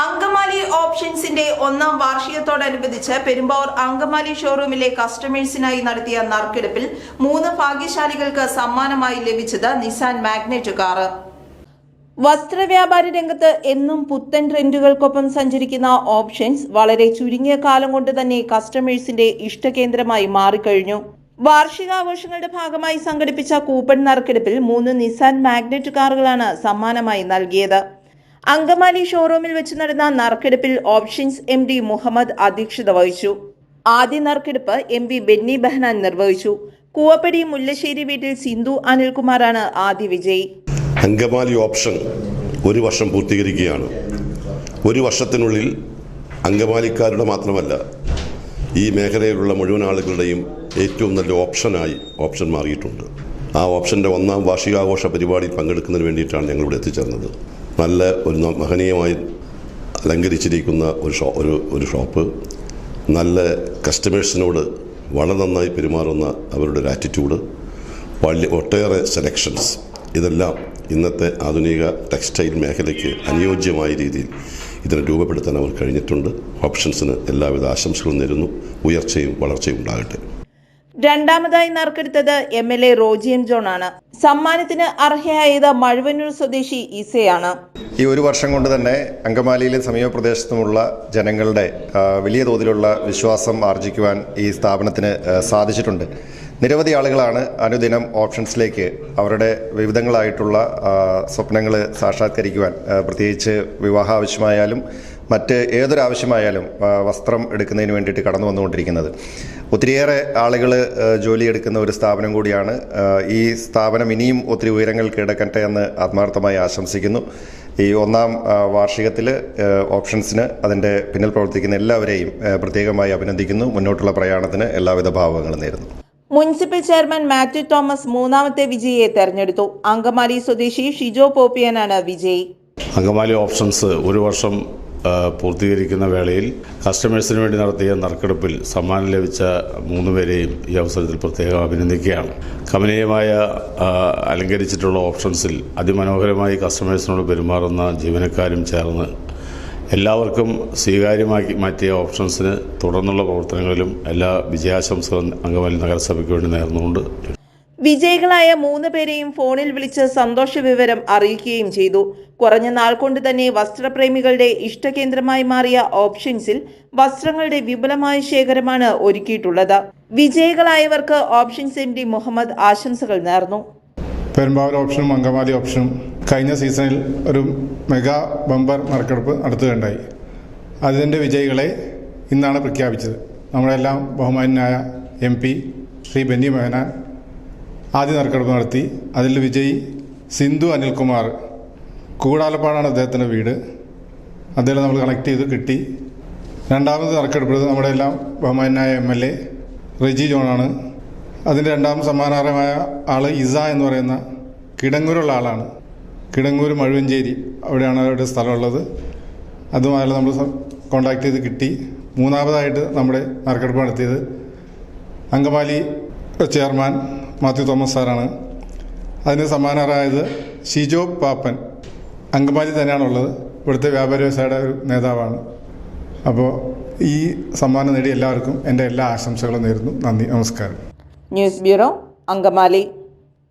അങ്കമാലി ഓപ്ഷൻസിന്റെ ഒന്നാം വാർഷികത്തോടനുബന്ധിച്ച് പെരുമ്പാവൂർ അങ്കമാലി ഷോറൂമിലെ കസ്റ്റമേഴ്സിനായി നടത്തിയ നറുക്കെടുപ്പിൽ മൂന്ന് ഭാഗ്യശാലികൾക്ക് സമ്മാനമായി ലഭിച്ചത് നിസാൻ മാഗ്നറ്റ് കാർ. വസ്ത്രവ്യാപാര രംഗത്ത് എന്നും പുത്തൻ ട്രെൻഡുകൾക്കൊപ്പം സഞ്ചരിക്കുന്ന ഓപ്ഷൻസ് വളരെ ചുരുങ്ങിയ കാലം കൊണ്ട് തന്നെ കസ്റ്റമേഴ്സിന്റെ ഇഷ്ടകേന്ദ്രമായി മാറിക്കഴിഞ്ഞു. വാർഷികാഘോഷങ്ങളുടെ ഭാഗമായി സംഘടിപ്പിച്ച കൂപ്പൺ നറുക്കെടുപ്പിൽ മൂന്ന് നിസാൻ മാഗ്നറ്റ് കാറുകളാണ് സമ്മാനമായി നൽകിയത്. അങ്കമാലി ഷോറൂമിൽ വെച്ച് നടന്ന നറുക്കെടുപ്പിൽ ഓപ്ഷൻസ് എം ഡി മുഹമ്മദ് അധ്യക്ഷത വഹിച്ചു. ആദ്യ നറുക്കെടുപ്പ് എം പി ബെന്നി ബെഹ്നാൻ നിർവഹിച്ചു. കൂവപ്പടി മുല്ലശ്ശേരി വീട്ടിൽ സിന്ധു അനിൽകുമാറാണ് ആദ്യ വിജയി. അങ്കമാലി ഓപ്ഷൻ ഒരു വർഷം പൂർത്തീകരിക്കുകയാണ്. ഒരു വർഷത്തിനുള്ളിൽ അങ്കമാലിക്കാരുടെ മാത്രമല്ല ഈ മേഖലയിലുള്ള മുഴുവൻ ആളുകളുടെയും ഏറ്റവും നല്ല ഓപ്ഷനായി ഓപ്ഷൻ മാറിയിട്ടുണ്ട്. ആ ഓപ്ഷന്റെ ഒന്നാം വാർഷികാഘോഷ പരിപാടിയിൽ പങ്കെടുക്കുന്നതിന് വേണ്ടിയിട്ടാണ് ഞങ്ങളിവിടെ എത്തിച്ചേർന്നത്. നല്ല ഒരു മഹനീയമായി അലങ്കരിച്ചിരിക്കുന്ന ഒരു ഷോ ഒരു ഒരു ഷോപ്പ്. നല്ല കസ്റ്റമേഴ്സിനോട് വളരെ നന്നായി പെരുമാറുന്ന അവരുടെ ഒരു ആറ്റിറ്റ്യൂഡ് വലിയ ഒട്ടേറെ സെലക്ഷൻസ് ഇതെല്ലാം ഇന്നത്തെ ആധുനിക ടെക്സ്റ്റൈൽ മേഖലയ്ക്ക് അനുയോജ്യമായ രീതിയിൽ ഇതിനെ രൂപപ്പെടുത്താൻ അവർ കഴിഞ്ഞിട്ടുണ്ട്. ഓപ്ഷൻസിന് എല്ലാവിധ ആശംസകളും നേരുന്നു. ഉയർച്ചയും വളർച്ചയും ഉണ്ടാകട്ടെ. രണ്ടാമതായി നറുക്കെടുത്തത് M L A Roji M John ആണ്. സമ്മാനത്തിന് അർഹയായത് മഴുവന്നൂർ സ്വദേശി ഈസയാണ്. ഈ ഒരു വർഷം കൊണ്ട് തന്നെ അങ്കമാലിയിലെ സമീപ പ്രദേശത്തുമുള്ള ജനങ്ങളുടെ വലിയ തോതിലുള്ള വിശ്വാസം ആർജിക്കുവാൻ ഈ സ്ഥാപനത്തിന് സാധിച്ചിട്ടുണ്ട്. നിരവധി ആളുകളാണ് അനുദിനം ഓപ്ഷൻസിലേക്ക് അവരുടെ വിവിധങ്ങളായിട്ടുള്ള സ്വപ്നങ്ങൾ സാക്ഷാത്കരിക്കുവാൻ പ്രത്യേകിച്ച് വിവാഹ ആവശ്യമായാലും മറ്റ് ഏതൊരാവശ്യമായാലും വസ്ത്രം എടുക്കുന്നതിന് വേണ്ടിയിട്ട് കടന്നു വന്നുകൊണ്ടിരിക്കുന്നത്. ഒത്തിരിയേറെ ആളുകൾ ജോലിയെടുക്കുന്ന ഒരു സ്ഥാപനം കൂടിയാണ്. ഈ സ്ഥാപനം ഇനിയും ഒത്തിരി ഉയരങ്ങൾ കിടക്കട്ടെ എന്ന് ആത്മാർത്ഥമായി ആശംസിക്കുന്നു. ഈ ഒന്നാം വാർഷികത്തിൽ ഓപ്ഷൻസിന് അതിന്റെ പിന്നിൽ പ്രവർത്തിക്കുന്ന എല്ലാവരെയും പ്രത്യേകമായി അഭിനന്ദിക്കുന്നു. മുന്നോട്ടുള്ള പ്രയാണത്തിന് എല്ലാവിധ ഭാവങ്ങളും നേരുന്നു. മുനിസിപ്പൽ ചെയർമാൻ മാത്യു തോമസ് മൂന്നാമത്തെ വിജയിയെ തെരഞ്ഞെടുത്തു. അങ്കമാലി സ്വദേശി ഷിജോ പോപ്പിയനാണ് വിജയി. അങ്കമാലി ഓപ്ഷൻസ് ഒരു വർഷം പൂർത്തീകരിക്കുന്ന വേളയിൽ കസ്റ്റമേഴ്സിന് വേണ്ടി നടത്തിയ നറുക്കെടുപ്പിൽ സമ്മാനം ലഭിച്ച മൂന്ന് പേരെയും ഈ അവസരത്തിൽ പ്രത്യേകം അഭിനന്ദിക്കുകയാണ്. കമനീയമായ അലങ്കരിച്ചിട്ടുള്ള ഓപ്ഷൻസിൽ അതിമനോഹരമായി കസ്റ്റമേഴ്സിനോട് പെരുമാറുന്ന ജീവനക്കാരും ചേർന്ന് എല്ലാവർക്കും സ്വീകാര്യമാക്കി മാറ്റിയ ഓപ്ഷൻസിന് തുടർന്നുള്ള പ്രവർത്തനങ്ങളിലും എല്ലാ വിജയാശംസകളും അങ്കമാലി നഗരസഭയ്ക്ക് വേണ്ടി നേർന്നുകൊണ്ട് വിജയികളായ മൂന്ന് പേരെയും ഫോണിൽ വിളിച്ച് സന്തോഷ വിവരം അറിയിക്കുകയും ചെയ്തു. കുറഞ്ഞ നാൾ കൊണ്ട് തന്നെ വസ്ത്രപ്രേമികളുടെ ഇഷ്ടകേന്ദ്രമായി മാറിയ ഓപ്ഷൻസിൽ വസ്ത്രങ്ങളുടെ വിപുലമായ ശേഖരമാണ് ഒരുക്കിയിട്ടുള്ളത്. വിജയികളായവർക്ക് ഓപ്ഷൻസ് എം ഡി മുഹമ്മദ് ആശംസകൾ നേർന്നു. പെരുമ്പാവൂർ ഓപ്ഷനും അങ്കമാലി ഓപ്ഷനും കഴിഞ്ഞ സീസണിൽ ഒരു മെഗാ ബമ്പർ നറുക്കെടുപ്പ് നടത്തുകയുണ്ടായി. അതിന്റെ വിജയികളെ ഇന്നാണ് പ്രഖ്യാപിച്ചത്. നമ്മളെല്ലാം ബഹുമാനായ എം പി ശ്രീ ബെന്നി മെഹനാൻ ആദ്യ നറുക്കെടുപ്പ് നടത്തി. അതിൽ വിജയി സിന്ധു അനിൽകുമാർ. കൂടാലപ്പാടാണ് അദ്ദേഹത്തിന്റെ വീട്. അദ്ദേഹം നമ്മൾ കണക്ട് ചെയ്ത് കിട്ടി. രണ്ടാമത് നറുക്കെടുപ്പ് നമ്മുടെ എല്ലാം ബഹുമാനായ എം എൽ എ റെജി ജോണാണ്. അതിന്റെ രണ്ടാം സമ്മാനാർഹമായ ആൾ ഇസ എന്ന് പറയുന്ന കിടങ്ങൂരുള്ള ആളാണ്. കിടങ്ങൂർ മഴുവഞ്ചേരി അവിടെയാണ് അവരുടെ സ്ഥലമുള്ളത്. അതുമായുള്ള നമ്മൾ കോണ്ടാക്ട് ചെയ്ത് കിട്ടി. മൂന്നാമതായിട്ട് നമ്മുടെ നറുക്കെടുപ്പ് നടത്തിയത് അങ്കമാലി ചെയർമാൻ മാത്യു തോമസ് സാറാണ്. അതിന് സമ്മാനറായത് ഷിജോ പാപ്പൻ. അങ്കമാലി തന്നെയാണുള്ളത്. ഇവിടുത്തെ വ്യാപാര വ്യവസായയുടെ ഒരു നേതാവാണ്. അപ്പോൾ ഈ സമ്മാനം നേടി എല്ലാവർക്കും എന്റെ എല്ലാ ആശംസകളും നേരുന്നു. നന്ദി. നമസ്കാരം. News bureau Angamaly.